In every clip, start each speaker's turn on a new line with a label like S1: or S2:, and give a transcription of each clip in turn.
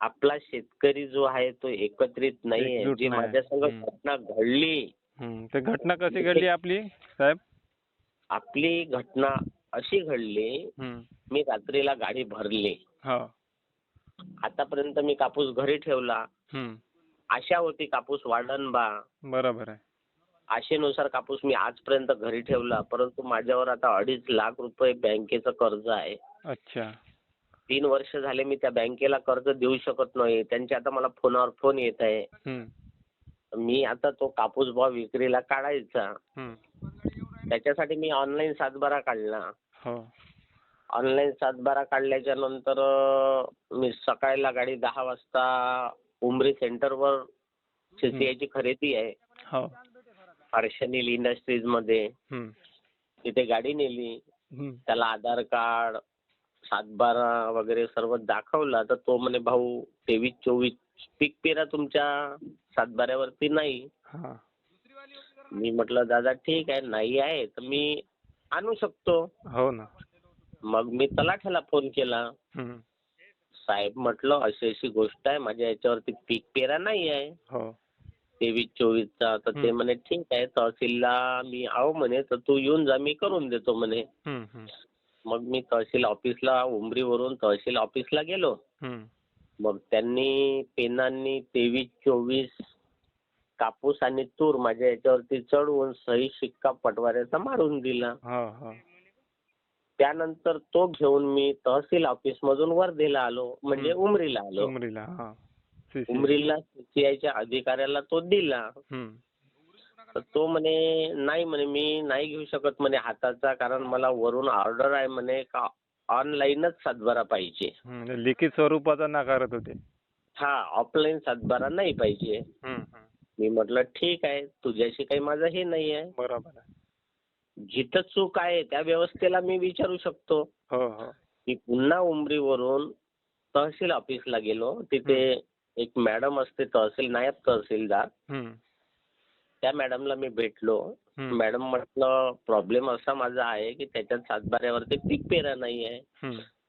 S1: आपला शेतकरी जो आहे तो एकत्रित नाहीये.
S2: एकजूट
S1: जी
S2: नाही.
S1: माझ्या. घटना घडली.
S2: हम्म. ते घटना कशी घडली आपली साहेब?
S1: आपली घटना अशी घडली. मी रात्रीला गाडी भरली.
S2: हो.
S1: आतापर्यंत मी कापूस घरी ठेवला. आशा होती कापूस वाढन बा.
S2: बरोबर आहे.
S1: आशेनुसार कापूस मी आजपर्यंत घरी ठेवला. परंतु माझ्यावर आता अडीच लाख रुपये बँकेचं कर्ज आहे.
S2: अच्छा.
S1: तीन वर्ष झाले मी त्या बँकेला कर्ज देऊ शकत नाही. त्यांचे आता मला फोनावर फोन येत आहे. मी आता तो कापूस भाव विक्रीला काढायचा. त्याच्यासाठी मी ऑनलाईन सातबारा काढला.
S2: हो.
S1: ऑनलाईन सातबारा काढल्याच्या नंतर मी सकाळला गाडी दहा वाजता उमरी सेंटरवर सीसीआयची खरेदी आहे.
S2: हो.
S1: हर्षनील
S2: इंडस्ट्रीजमध्ये.
S1: तिथे गाडी नेली. त्याला आधार कार्ड सातबारा वगैरे सर्व दाखवला तर तो म्हणे भाऊ तेवीस चोवीस पीक पेरा तुमच्या सातबाऱ्यावरती नाही. मी म्हटलं दादा ठीक आहे नाही आहे तर मी आणू शकतो.
S2: हो ना.
S1: मग मी तलाठ्याला फोन केला. साहेब म्हटलं अशी अशी गोष्ट आहे माझ्या याच्यावरती पीक पेरा नाही आहे.
S2: हो.
S1: तेवीस चोवीसचा तर ते. म्हणे ठीक आहे तहसीलला मी आहो म्हणे तर तू येऊन जा मी करून देतो म्हणे. मग मी तहसील ऑफिसला उमरीवरून तहसील ऑफिसला गेलो. मग त्यांनी पेनांनी तेवीस चोवीस कापूस आणि तूर माझ्या याच्यावरती चढवून सही शिक्का पटवाऱ्याचा मारून दिला.
S2: हो हो.
S1: त्यानंतर तो घेऊन मी तहसील ऑफिस मधून वर्धेला आलो म्हणजे. उमरीला आलो.
S2: उमरीला हा.
S1: सीसीआयच्या अधिकाऱ्याला तो दिला. तर तो म्हणे नाही म्हणे मी नाही घेऊ शकत म्हणे हाताचा कारण मला वरून ऑर्डर आहे म्हणे का ऑनलाईनच सातबारा पाहिजे
S2: हम्म. म्हणजे लिखित स्वरूपाचा नाकारत होते
S1: हा ऑफलाईन सातबारा नाही पाहिजे
S2: हम्म. हम्म.
S1: मी म्हटलं ठीक आहे तुझ्याशी काही माझं हे नाही आहे
S2: बरोबर आहे
S1: जिथं चूक आहे त्या व्यवस्थेला मी विचारू शकतो
S2: हो हो
S1: मी पुन्हा उमरीवरून तहसील ऑफिसला गेलो तिथे एक मॅडम असते तहसील नायब तहसीलदार
S2: हम्म.
S1: त्या मॅडमला मी भेटलो. मॅडम म्हटलं प्रॉब्लेम असा माझा आहे की त्याच्यात सातबाऱ्यावरती पीक पेरा नाही आहे.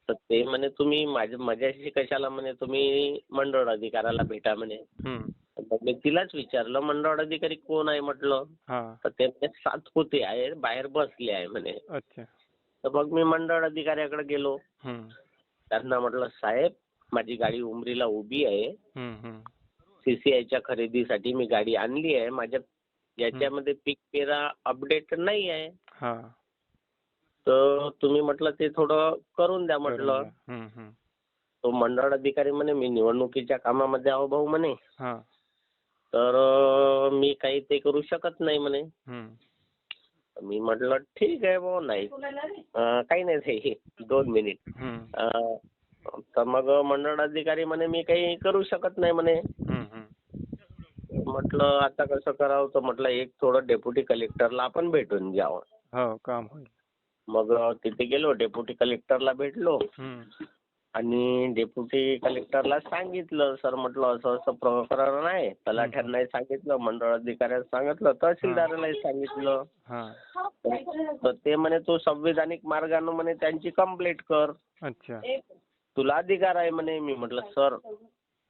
S1: तर ते म्हणे तुम्ही माझ्या माझ्याशी कशाला म्हणे तुम्ही मंडळ अधिकाऱ्याला भेटा म्हणे. मी तिलाच विचारलं मंडळ अधिकारी कोण आहे? म्हटलं. तर ते सातपुते आहे बाहेर बसले आहे म्हणे. तर मग मी मंडळ अधिकाऱ्याकडे गेलो. त्यांना म्हटलं साहेब माझी गाडी उमरीला उभी आहे. सीसीआयच्या खरेदीसाठी मी गाडी आणली आहे. माझ्या याच्यामध्ये पीक पेरा अपडेट नाही आहे.
S2: हा.
S1: तर तुम्ही म्हटलं ते थोडं करून द्या म्हटलं. तो मंडळ अधिकारी म्हणे मी निवडणुकीच्या कामामध्ये आहो भाऊ म्हणे.
S2: हा.
S1: तर मी काही ते करू शकत नाही म्हणे. मी म्हटलं ठीक आहे भाऊ नाही. काही नाही दोन मिनिट. तर मग मंडळ अधिकारी म्हणे मी काही करू शकत नाही म्हणे. म्हटलं आता कसं करावं तर म्हटलं एक थोडं डेप्युटी कलेक्टरला आपण भेटून घ्यावं
S2: हो काम होईल.
S1: मग तिथे गेलो डेप्युटी कलेक्टरला भेटलो. आणि डेप्युटी कलेक्टरला सांगितलं सर म्हटलं असं असं प्रकरण आहे. तलाठ्यांनाही सांगितलं मंडळ अधिकाऱ्याला सांगितलं तहसीलदारालाही सांगितलं.
S2: हा.
S1: तर ते म्हणे तू संविधानिक मार्गानं म्हणे त्यांची कंप्लेंट कर.
S2: अच्छा.
S1: तुला अधिकार आहे म्हणे. मी म्हटलं सर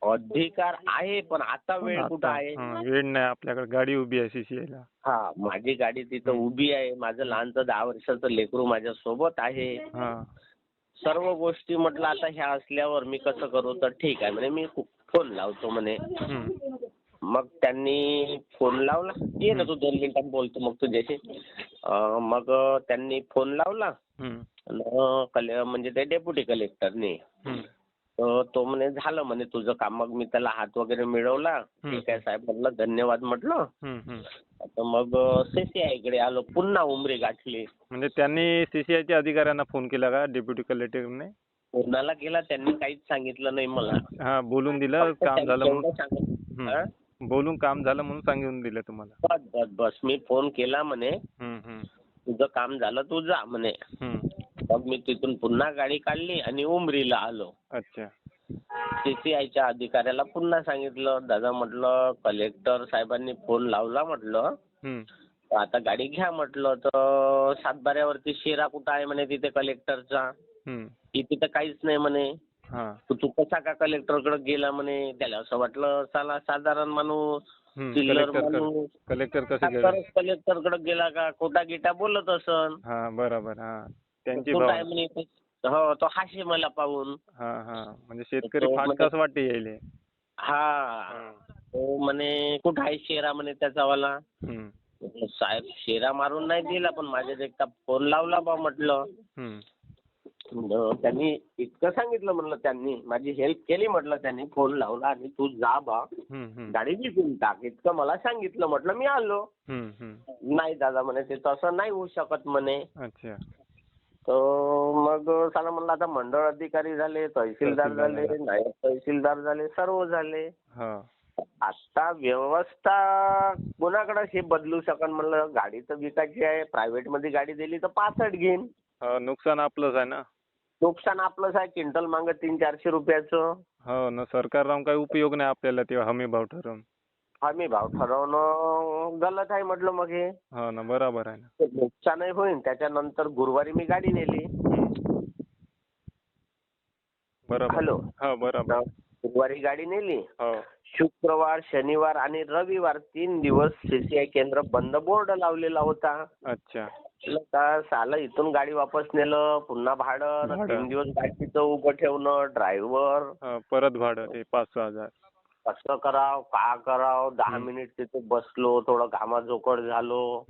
S1: अधिकार आहे पण आता वेळ कुठं आहे?
S2: वेळ नाही आपल्याकडे. गाडी उभी आहे सीसीआयला
S1: हा माझी गाडी तिथं उभी आहे. माझं लहानचं दहा वर्षाचं लेकरू माझ्या सोबत आहे.
S2: हा.
S1: सर्व गोष्टी म्हटलं आता ह्या असल्यावर मी कसं करू? तर ठीक आहे म्हणे. मी फोन लावतो म्हणे. मग त्यांनी फोन लावला. ये ना तू दोन मिनिटात बोलतो मग तुझ्याशी. मग त्यांनी फोन लावला. म्हणजे ते डेप्युटी कलेक्टरने. तो म्हणे झालं म्हणे तुझं काम. मग मी त्याला हात वगैरे मिळवला. ठीक आहे साहेब म्हटलं धन्यवाद म्हटलं. आता मग सीसीआय इकडे आलो पुन्हा उमरी गाठली.
S2: म्हणजे त्यांनी सीसीआयच्या अधिकाऱ्यांना फोन केला का डेप्युटी कलेक्टरने?
S1: कोणाला गेला त्यांनी काहीच सांगितलं नाही मला.
S2: हा बोलून दिलं काम झालं म्हणून? बोलून काम झालं म्हणून सांगून दिलं तुम्हाला.
S1: बस बस बस. मी फोन केला म्हणे. तुझं काम झालं तू जा म्हणे. मग मी तिथून पुन्हा गाडी काढली आणि उमरीला आलो.
S2: अच्छा.
S1: सीसीआयच्या अधिकाऱ्याला पुन्हा सांगितलं दादा म्हटलं कलेक्टर साहेबांनी फोन लावला म्हटलं.
S2: हम्म.
S1: तर आता गाडी घ्या म्हटलं तर सातबाऱ्यावरती शेरा कुठं आहे म्हणे तिथे कलेक्टरचा
S2: हम्म.
S1: की तिथं काहीच नाही म्हणे.
S2: हा.
S1: तर तू कसा का कलेक्टरकडे गेला म्हणे? त्याला असं वाटलं साला साधारण माणूस
S2: हम्म,
S1: चिल्लर
S2: कलेक्टर कर-
S1: माणूस.
S2: कलेक्टर कसे गेले?
S1: तरच कलेक्टरकडे गेला का? खोटा गिटा बोलत असन.
S2: हा बरोबर हा. त्यांची
S1: म्हणे हो तो हाशे मला पाहून.
S2: हा हा. म्हणजे शेतकरी
S1: तो
S2: फाटकाच वाटते यायले.
S1: हा. तो म्हणे कुठं आहे शेरा? म्हणे त्याचावाला.
S2: हम्म,
S1: म्हटलं, साहेब शेरा मारून नाही दिला पण माझ्या एकटा फोन लावला बा म्हटलं.
S2: हम्म,
S1: न- त्यांनी इतकं सांगितलं म्हटलं त्यांनी. माझी हेल्प केली म्हटलं त्यांनी. फोन लावला आणि तू जा बा.
S2: हम्म, हम्म,
S1: गाडी विकून टाक. इतकं मला सांगितलं म्हटलं. मी आलो.
S2: हम्म, हम्म.
S1: नाही दादा म्हणे ते तसं नाही होऊ शकत म्हणे.
S2: अच्छा.
S1: तर मग साला म्हणलं आता मंडळ अधिकारी झाले तहसीलदार झाले. नायब तहसीलदार झाले सर्व झाले.
S2: हा.
S1: आता व्यवस्था कोणाकडे हे बदलू शकन म्हणलं गाडी तर विकायची आहे प्रायव्हेटमध्ये गाडी दिली तर पासष्ट घेईन.
S2: हो नुकसान आपलंच आहे ना?
S1: नुकसान आपलंच आहे क्विंटल मागं तीन चारशे रुपयाचं.
S2: हो ना सरकार राहून काही उपयोग नाही आपल्याला ते हमी भाव ठरवून.
S1: हमी भाव ठरवणं गलत आहे म्हटलं मग हे.
S2: हो ना बरोबर आहे ना.
S1: ते नुकसानही होईल त्याच्यानंतर गुरुवारी मी गाडी नेली.
S2: बरोबर.
S1: हॅलो.
S2: हो बरोबर.
S1: गुरुवारी गाडी नेली.
S2: हो.
S1: शुक्रवार शनिवार आणि रविवार तीन दिवस सीसीआय केंद्र बंद बोर्ड लावलेला होता.
S2: अच्छा.
S1: साला इथून गाडी वापस नेलं पुन्हा भाडं. तीन दिवस गाडी तिथं उभं ठेवणं ड्रायव्हर
S2: हो, परत भाडं ते पाच सहा हजार.
S1: कसं कराव का कराव? दहा. मिनिट तिथे बसलो थोडं घामाझोकड झालो.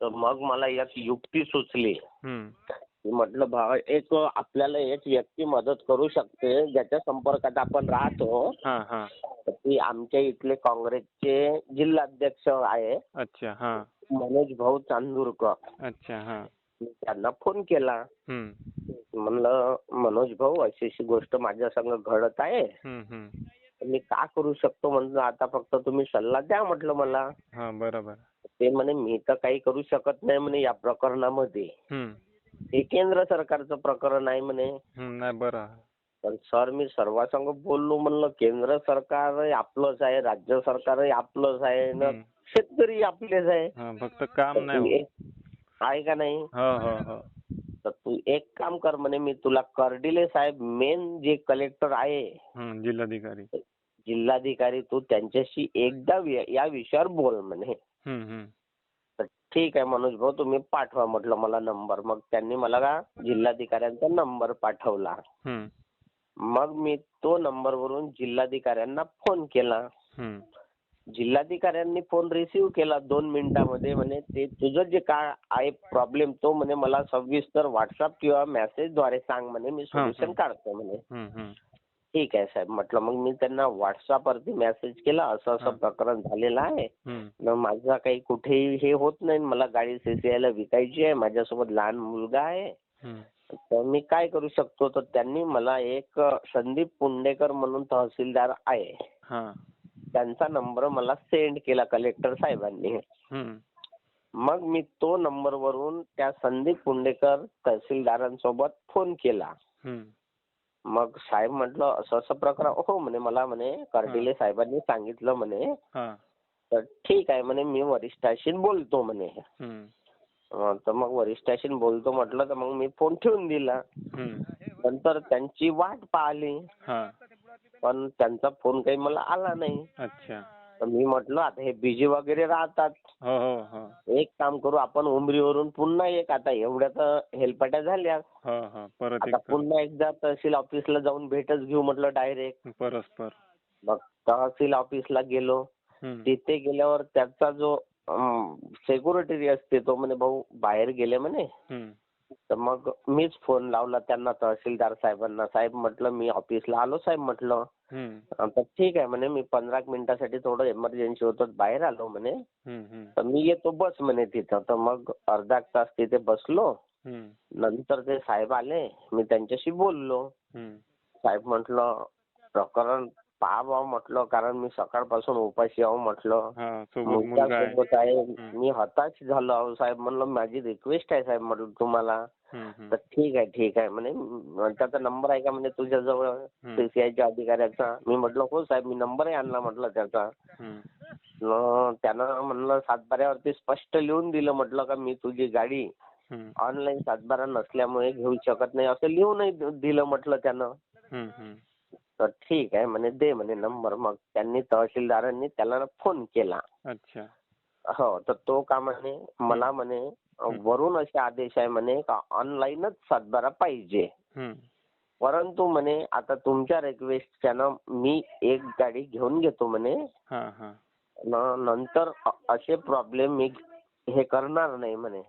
S1: तर मग मला एक युक्ती सुचली. म्हटलं भावा एक आपल्याला एक व्यक्ती मदत करू शकते ज्याच्या संपर्कात आपण राहतो.
S2: हा हा.
S1: ती आमच्या इथले काँग्रेसचे जिल्हाध्यक्ष आहे.
S2: अच्छा
S1: मनोज भाऊ चांदूरकर.
S2: अच्छा हा.
S1: मी त्यांना फोन केला. म्हणलं मनोज भाऊ अशी अशी गोष्ट माझ्या संग घडत आहे. मी का करू शकतो म्हणलं आता फक्त तुम्ही सल्ला द्या म्हटलं मला.
S2: हा बरोबर.
S1: ते म्हणे मी तर काही करू शकत नाही म्हणे या प्रकरणामध्ये.
S2: हम्म,
S1: हे केंद्र सरकारचं प्रकरण आहे म्हणे.
S2: हम्म, नाही बरं. आहे.
S1: पण सर मी सर्वांसंग बोललो म्हणलं केंद्र सरकार आपलंच आहे राज्य सरकारही आपलंच आहे न
S2: हम्म.
S1: शेतकरी आपलेच आहे.
S2: हा फक्त काम
S1: तर
S2: नाही
S1: तू. एक- आहे का नाही?
S2: हो हो हो.
S1: तर तू एक काम कर म्हणे मी तुला कर्डिले साहेब मेन जे कलेक्टर आहे.
S2: हम्म, जिल्हाधिकारी.
S1: जिल्हाधिकारी तू त्यांच्याशी एकदा या विषयावर बोल म्हणे. ठीक आहे मनोज भाऊ तुम्ही पाठवा म्हटलं मला नंबर. मग त्यांनी मला का जिल्हाधिकाऱ्यांचा नंबर पाठवला. मग मी तो नंबरवरून जिल्हाधिकाऱ्यांना फोन केला. जिल्हाधिकाऱ्यांनी फोन रिसिव्ह केला दोन मिनिटामध्ये म्हणे ते तुझं जे काय आहे प्रॉब्लेम तो म्हणे मला सविस्तर व्हॉट्सअप किंवा मेसेजद्वारे सांग म्हणे. मी सोल्युशन. काढतो म्हणे. ठीक आहे साहेब म्हटलं मग मी त्यांना व्हॉट्सअपवरती मेसेज केला असं असं. प्रकरण झालेलं आहे. न माझा काही कुठेही हे होत नाही मला गाडी सीसीआयला विकायची आहे माझ्यासोबत लहान मुलगा आहे. तर मी काय करू शकतो? तर त्यांनी मला एक संदीप पुंडेकर म्हणून तहसीलदार आहे. त्यांचा नंबर मला सेंड केला कलेक्टर साहेबांनी. मग मी तो नंबरवरून त्या संदीप पुंडेकर तहसीलदारांसोबत फोन केला. मग साहेब म्हटलं असं असं प्रकार हो म्हणे मला म्हणे कर्डिले साहेबांनी सांगितलं म्हणे. तर ठीक आहे म्हणे मी वरिष्ठाशी बोलतो म्हणे. तर मग वरिष्ठाशी बोलतो म्हटलं तर मग मी फोन ठेवून दिला. नंतर त्यांची वाट पाहिली. पण त्यांचा फोन काही मला आला नाही.
S2: अच्छा.
S1: तर मी म्हटलं आता हे बिजी वगैरे राहतात.
S2: हो हो हो.
S1: एक काम करू आपण उमरीवरून पुन्हा एक आता एवढ्या तर हेलपाट्या झाल्या.
S2: हो हो. परत
S1: आता
S2: एक
S1: पुन्हा एकदा तहसील ऑफिसला जाऊन भेटच घेऊ म्हटलं डायरेक्ट.
S2: परस्पर
S1: मग तहसील ऑफिसला गेलो.
S2: हम्म,
S1: तिथे गेल्यावर त्याचा जो सेक्युरिटी असते तो म्हणे भाऊ बाहेर गेले म्हणे.
S2: हम्म,
S1: तर मग मीच फोन लावला त्यांना तहसीलदार साहेबांना. साहेब म्हटलं मी ऑफिसला आलो साहेब म्हटलं.
S2: हम्म,
S1: आता ठीक आहे म्हणे मी पंधरा मिनिटासाठी थोडं इमर्जन्सी होतं बाहेर आलो म्हणे.
S2: हम्म, हम्म,
S1: तर मी येतो बस म्हणे तिथं. तर मग अर्धा एक तास तिथे बसलो. नंतर ते साहेब आले. मी त्यांच्याशी बोललो. साहेब म्हटलं प्रकरण पाहावं म्हटलं कारण मी सकाळपासून उपाशी आहो म्हटलं.
S2: सोबत आहे.
S1: मी हताश झालो आहो साहेब. म्हणलं माझी रिक्वेस्ट आहे साहेब म्हटलं तुम्हाला. तर ठीक आहे ठीक आहे. म्हणे त्याचा नंबर आहे का म्हणे तुझ्याजवळ? सीसीआयच्या अधिकाऱ्याचा. मी म्हटलं हो साहेब मी नंबरही आणला म्हटलं त्याचा. त्यानं म्हणलं सातबाऱ्यावरती स्पष्ट लिहून दिलं म्हटलं का मी तुझी गाडी ऑनलाईन सातबारा नसल्यामुळे घेऊ शकत नाही. असं लिहूनही दिलं म्हटलं त्यानं. तर ठीक आहे म्हणे दे म्हणे नंबर. मग त्यांनी तहसीलदारांनी त्याला फोन केला.
S2: अच्छा.
S1: हो तर तो का म्हणे मला म्हणे वरून असे आदेश आहे म्हणे का ऑनलाईनच सातबारा पाहिजे. परंतु म्हणे आता तुमच्या रिक्वेस्टच्यानं मी एक गाडी घेऊन घेतो म्हणे.
S2: हा हा.
S1: नंतर असे प्रॉब्लेम मी हे करणार नाही म्हणे.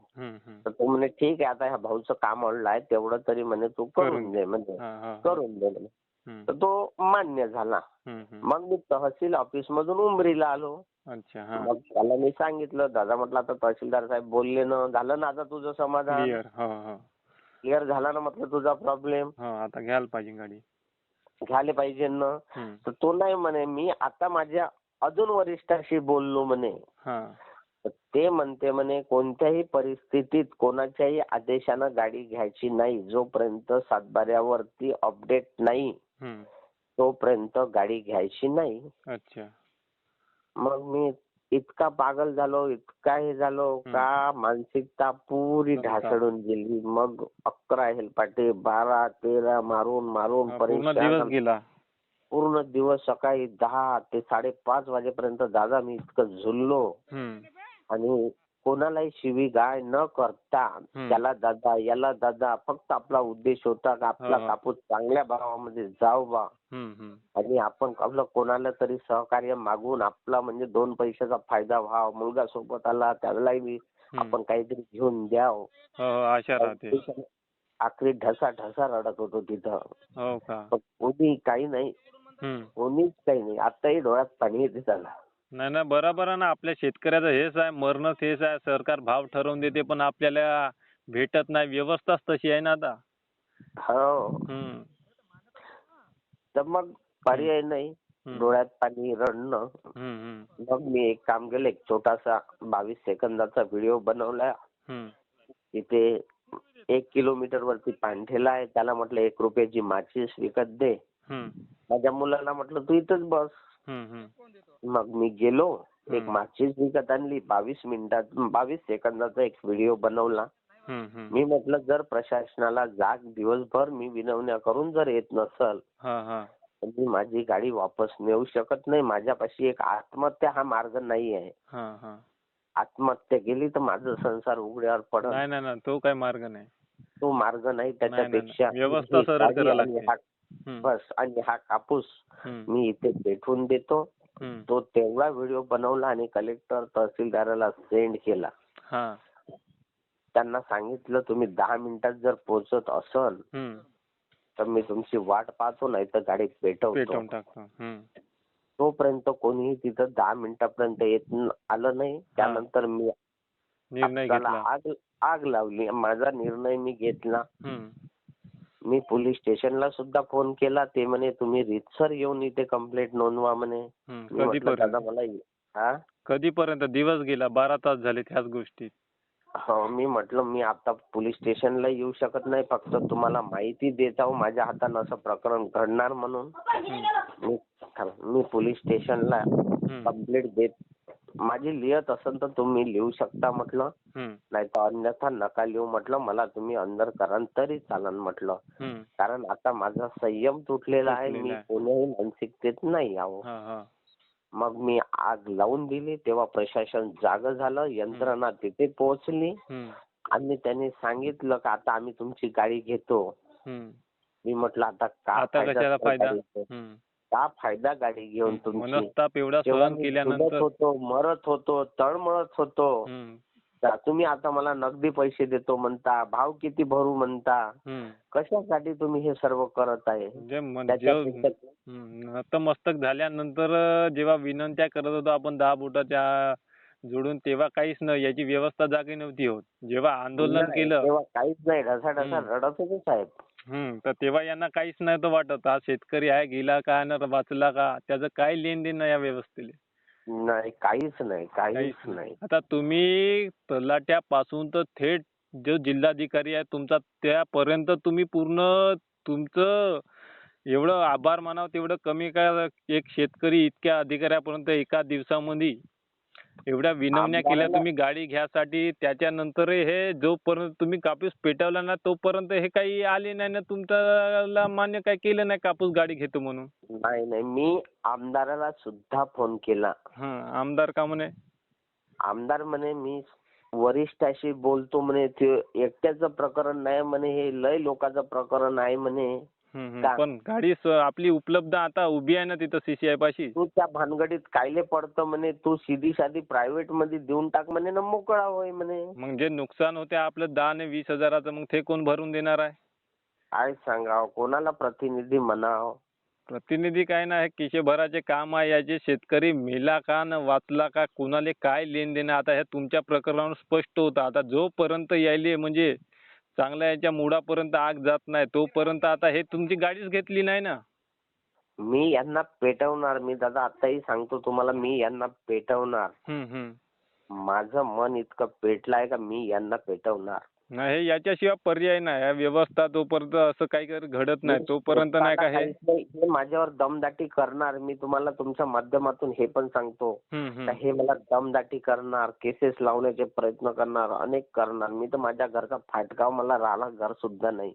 S1: तर तो म्हणे ठीक आहे आता ह्या भाऊचं काम ऑनलं आहे तेवढं तरी म्हणे तू
S2: करून
S1: दे म्हणजे. करून दे म्हणे. तर तो मान्य झाला. मग मी तहसील ऑफिस मधून उमरीला आलो.
S2: हा.
S1: मग त्याला मी सांगितलं दादा म्हटलं आता तहसीलदार साहेब बोलले ना झालं ना आता तुझं समाधान?
S2: क्लिअर हो हो.
S1: झाला ना म्हटलं तुझा प्रॉब्लेम
S2: हो आता घ्यायला पाहिजे गाडी.
S1: घ्यायला पाहिजे ना. तर तो नाही म्हणे मी आता माझ्या अजून वरिष्ठाशी बोललो म्हणे. तर ते म्हणते म्हणे कोणत्याही परिस्थितीत कोणाच्याही आदेशानं गाडी घ्यायची नाही जोपर्यंत सातबाऱ्यावरती अपडेट नाही. तोपर्यंत गाडी घ्यायची नाही.
S2: अच्छा.
S1: मग मी इतका पागल झालो इतका हे झालो. का मानसिकता पुरी. ढासळून गेली. मग अकरा हेलपाटे बारा तेरा मारून मारून
S2: दिवस गेला.
S1: पूर्ण दिवस सकाळी दहा ते साडेपाच वाजेपर्यंत दादा मी इतकं झुललो.
S2: हम्म.
S1: आणि कोणालाही शिवी गाय न करता. त्याला दादा याला दादा फक्त आपला उद्देश होता का आपला. कापूस चांगल्या भावामध्ये जाव बा. आणि आपण आपलं कोणाला तरी सहकार्य मागून आपला म्हणजे दोन पैशाचा फायदा व्हावा मुलगा सोबत आला त्यालाही
S2: हम्म.
S1: आपण काहीतरी घेऊन द्याव
S2: हो हो
S1: आखरी ढसा ढसा रडत होतो तिथं
S2: हो
S1: कोणी काही नाही. कोणीच काही नाही आताही डोळ्यात पाणी येते त्याला
S2: नाही नाही बरोबर आहे ना आपल्या शेतकऱ्याचं हेच आहे मरणच हेच आहे सरकार भाव ठरवून देते पण आपल्याला भेटत नाही व्यवस्थाच तशी आहे ना आता
S1: हो
S2: हम्म.
S1: तर मग पर्याय नाही
S2: हम्म.
S1: डोळ्यात पाणी रडणं
S2: हम्म, हम्म.
S1: मग मी एक काम केलं एक छोटासा बावीस सेकंदाचा व्हिडिओ बनवला
S2: हम्म.
S1: तिथे एक किलोमीटर वरती पाणठेला आहे त्याला म्हटलं एक रुपयाची माचीस विकत दे
S2: हम्म.
S1: माझ्या मुलाला म्हटलं तू इथंच बस. मग मी गेलो एक. माचीस विकत आणली बावीस मिनिटात बावीस सेकंदाचा एक व्हिडिओ बनवला. मी म्हटलं जर प्रशासनाला जाग दिवसभर मी विनवण्या करून जर येत नसल
S2: हा हा.
S1: तर मी माझी गाडी वापस नेऊ शकत नाही. माझ्यापाशी एक आत्महत्या हा मार्ग नाही आहे.
S2: हा हा.
S1: आत्महत्या केली तर माझा संसार उघड्यावर पडत
S2: नाही तो काही मार्ग नाही.
S1: तो मार्ग नाही
S2: नाही,
S1: त्याच्यापेक्षा बस आणि हा कापूस मी इथे पेटवून देतो. तो तेवढा व्हिडिओ बनवला आणि कलेक्टर तहसीलदाराला सेंड केला.
S2: हा.
S1: त्यांना सांगितलं तुम्ही दहा मिनिटात जर पोहोचत असल. तर मी तुमची वाट पाहतो नाही तर गाडी पेटवतो. तोपर्यंत कोणीही तिथं दहा मिनिटापर्यंत येत आलं नाही. त्यानंतर मी त्याला आग आग लावली. माझा निर्णय मी घेतला. मी पोलीस स्टेशनला सुद्धा फोन केला ते म्हणे तुम्ही रितसर येऊन इथे कंप्लेंट नोंदवा म्हणे
S2: हम्म.
S1: मी म्हटलं
S2: कधीपर्यंत
S1: दादा मला हा
S2: कधीपर्यंत दिवस गेला बारा तास झाले त्याच गोष्टीत
S1: हो मी म्हटलं मी आता पोलीस स्टेशनला येऊ शकत नाही फक्त तुम्हाला माहिती देत आहो माझ्या हातानं असं प्रकरण घडणार म्हणून. मी मी पोलीस स्टेशनला. कंप्लेंट देत माझी लिहत असेल तर तुम्ही लिहू शकता म्हटलं. नाही तर अन्यथा नका लिहू म्हटलं. मला तुम्ही अंदर कराल तरी चालन म्हटलं. कारण आता माझा संयम तुटलेला आहे. मी. कोण्याही मानसिकतेत नाही आहो. मग मी आग लावून दिली. तेव्हा प्रशासन जाग झालं. यंत्रणा तिथे पोहोचली. आणि त्यांनी सांगितलं का आता आम्ही तुमची गाडी घेतो. मी म्हटलं आता का फायदा का फायदा गाडी घेऊन तुमची? होतो मरत होतो तळमळत होतो. तुम्ही आता मला नगदी पैसे देतो म्हणता भाव किती भरू म्हणता. कशासाठी तुम्ही हे सर्व करत आहे.
S2: नतमस्तक झाल्यानंतर जेव्हा विनंत्या करत होतो आपण दहा बोटाच्या जोडून तेव्हा काहीच नाही याची व्यवस्था जागी नव्हती होत. जेव्हा आंदोलन केलं
S1: तेव्हा काहीच नाही. ढसा ढसा
S2: हम्म.
S1: रडत होते साहेब.
S2: तर तेव्हा यांना काहीच नव्हतं वाटत. हा शेतकरी आहे गेला का न वाचला का त्याचं काही लेन देन नाही या व्यवस्थेला.
S1: नाही काहीच नाही काहीच
S2: काहीच
S1: नाही.
S2: आता तुम्ही तलाट्यापासून तर थेट जो जिल्हाधिकारी आहे तुमचा त्यापर्यंत तुम्ही पूर्ण तुमचं एवढं आभार मानावं तेवढं कमी काय एक शेतकरी इतक्या अधिकाऱ्यापर्यंत एका दिवसामध्ये एवढ्या विनवण्या केल्या तुम्ही गाडी घ्यासाठी त्याच्यानंतर हे जोपर्यंत तुम्ही कापूस पेटवला ना तोपर्यंत हे काही आले नाही ना तुमच्याला मान्य काय केलं नाही कापूस गाडी घेतो म्हणून?
S1: नाही नाही. मी आमदाराला सुद्धा फोन केला.
S2: हं आमदार का म्हणे?
S1: आमदार म्हणे मी वरिष्ठाशी बोलतो म्हणे ते एकट्याचं प्रकरण नाही म्हणे हे लय लोकांचं प्रकरण आहे म्हणे?
S2: पण गाडी आपली उपलब्ध आता उभी आहे ना तिथं सीसीआय पाशी?
S1: तू त्या भानगडीत कायले पडतं म्हणे? तू सीधी साधी प्रायव्हेटमध्ये देऊन टाक म्हणे ना मोकळा होय म्हणे?
S2: मग जे नुकसान होते आपलं दहा ने वीस हजाराचं मग ते कोण भरून देणार आहे?
S1: काय सांगाव? कोणाला प्रतिनिधी म्हणाव?
S2: प्रतिनिधी काय ना हे खिशेभराचे काम आहे. याचे शेतकरी मेला का न वाचला का कुणाले काय लेन देणं? आता हे तुमच्या प्रकरणावर स्पष्ट होतं. आता जोपर्यंत यायले म्हणजे चांगल्या याच्या मुळापर्यंत आग जात नाही तोपर्यंत आता हे तुमची गाडीच घेतली नाही ना?
S1: मी यांना पेटवणार मी दादा आताही सांगतो तुम्हाला मी यांना पेटवणार. माझं मन इतकं पेटलं आहे का मी यांना पेटवणार?
S2: नाही हे याच्याशिवाय पर्याय नाही. या व्यवस्था जोपर्यंत असं काही घडत नाही. तोपर्यंत नाही का हे.
S1: हे माझ्यावर दमदाटी करणार. मी तुम्हाला तुमच्या माध्यमातून हे पण सांगतो. हे मला दमदाटी करणार केसेस लावण्याचे प्रयत्न करणार अनेक करणार. मी तर माझ्या घरचा फाटकाव मला राहिला घर सुद्धा नाही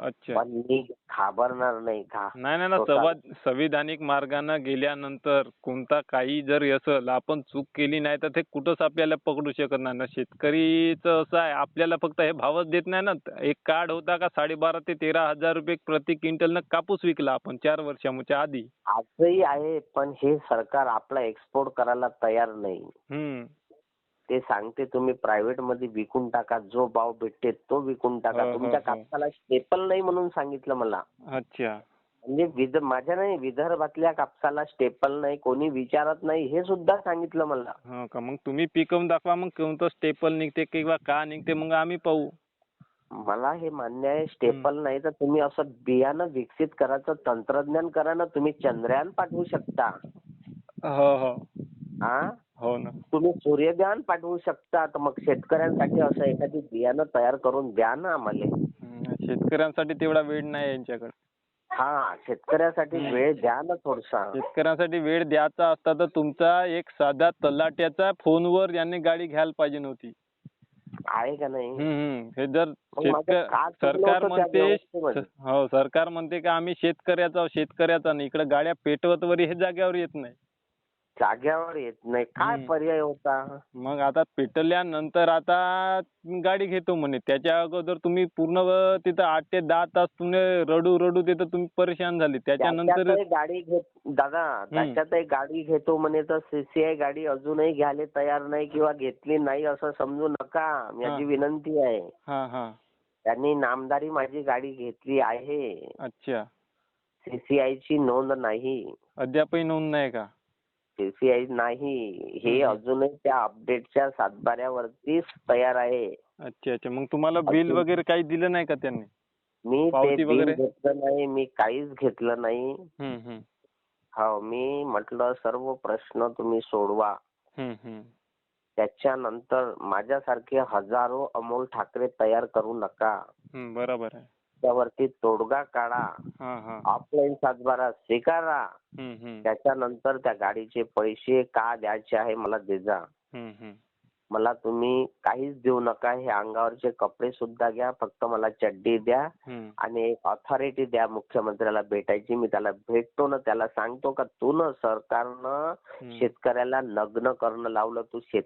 S2: अच्छा.
S1: पण मी घाबरणार नाही. घा.
S2: नाही नाही ना संविधानिक मार्गाने गेल्यानंतर कोणता काही जर असेल आपण चूक केली नाही तर ते कुठंच आपल्याला पकडू शकत नाही. ना शेतकरीचं असं आहे आपल्याला फक्त हे भावच देत नाही ना. एक कार्ड होता का साडेबारा ते तेरा हजार रुपये प्रति क्विंटलनं कापूस विकला आपण चार वर्षाच्या आधी.
S1: आजही आहे पण हे सरकार आपला एक्सपोर्ट करायला तयार नाही. ते सांगते तुम्ही प्रायव्हेटमध्ये विकून टाका जो भाव भेटते तो विकून टाका.
S2: हो, हो,
S1: तुमच्या
S2: हो.
S1: कापसाला स्टेपल नाही म्हणून सांगितलं मला.
S2: अच्छा.
S1: म्हणजे विद माझ्या नाही विदर्भातल्या कापसाला स्टेपल नाही कोणी विचारत नाही हे सुद्धा सांगितलं मला.
S2: हो का? मग तुम्ही पिकवून दाखवा मग कोणतं स्टेपल निघते किंवा का निघते मग आम्ही पाहू.
S1: मला हे मान्य आहे स्टेपल नाही तर तुम्ही असं बियाणं विकसित करायचं तंत्रज्ञान करा ना तुम्ही चंद्रयान पाठवू शकता.
S2: हो हो.
S1: हा
S2: हो ना.
S1: तुम्ही सूर्ययान पाठवू शकता तर मग शेतकऱ्यांसाठी असं एखादी बियाणं तयार करून द्या ना आम्हाला.
S2: शेतकऱ्यांसाठी तेवढा वेळ नाही यांच्याकडे.
S1: हा शेतकऱ्यासाठी वेळ द्या ना थोडसा.
S2: शेतकऱ्यांसाठी वेळ द्यायचा असता तर तुमचा एक साधा तलाट्याचा फोनवर यांनी गाडी घ्यायला पाहिजे नव्हती.
S1: आहे का नाही?
S2: हम्म, हम्म. हे जर
S1: मग माझं
S2: शेतक
S1: का चुकलं
S2: सरकार
S1: होतं त्या
S2: म्हणते
S1: व्यवस्थेमध्ये?
S2: हो सरकार म्हणते का आम्ही शेतकऱ्याचा शेतकऱ्याचा नाही. इकडे गाड्या पेटवत वरी हे जाग्यावर येत नाही.
S1: जाग्यावर येत नाही. काय
S2: हम्म.
S1: पर्याय होता?
S2: मग आता पेटल्यानंतर आता गाडी घेतो म्हणे. त्याच्या अगोदर तुम्ही पूर्ण व तिथं आठ ते दहा तास तुम्ही रडू रडू तिथं तुम्ही परेशान झाले. त्याच्यानंतर
S1: त्याच्यातही गाडी घेत दादा त्याच्यातही गाडी घेतो म्हणे तर सीसीआय गाडी अजूनही घ्यायला तयार नाही किंवा घेतली नाही असं समजू नका. माझी
S2: हा.
S1: विनंती आहे.
S2: हा हा.
S1: त्यांनी नामदारी माझी गाडी घेतली आहे.
S2: अच्छा.
S1: सीसीआय ची नोंद नाही.
S2: अद्यापही नोंद नाही का?
S1: सीसीआय नाही हे. अजूनही त्या अपडेटच्या सातबाऱ्यावरतीच तयार आहे.
S2: अच्छा अच्छा. मग तुम्हाला बिल वगैरे काही दिलं नाही का त्यांनी?
S1: मी ते
S2: पावती
S1: बिल
S2: वगैरे?
S1: घेतलं नाही मी काहीच घेतलं नाही.
S2: हम्म हम्म.
S1: हो मी म्हटलं सर्व प्रश्न तुम्ही सोडवा.
S2: हम्म हम्म.
S1: त्याच्यानंतर माझ्यासारखे हजारो अमोल ठाकरे तयार करू नका.
S2: हम्म बरोबर आहे.
S1: त्यावरती तोडगा काढा. ऑफलाईन सातबारा स्वीकारा. त्याच्यानंतर त्या गाडीचे पैसे का द्यायचे आहे मला दे जा.
S2: हम्म हम्म.
S1: मला तुम्ही काहीच देऊ नका. हे अंगावरचे कपडे सुद्धा घ्या. फक्त मला चड्डी द्या. आणि एक ऑथॉरिटी द्या मुख्यमंत्र्याला भेटायची. मी त्याला भेटतो ना त्याला सांगतो का तू न सरकारनं. शेतकऱ्याला नग्न करणं लावलं. तू शेत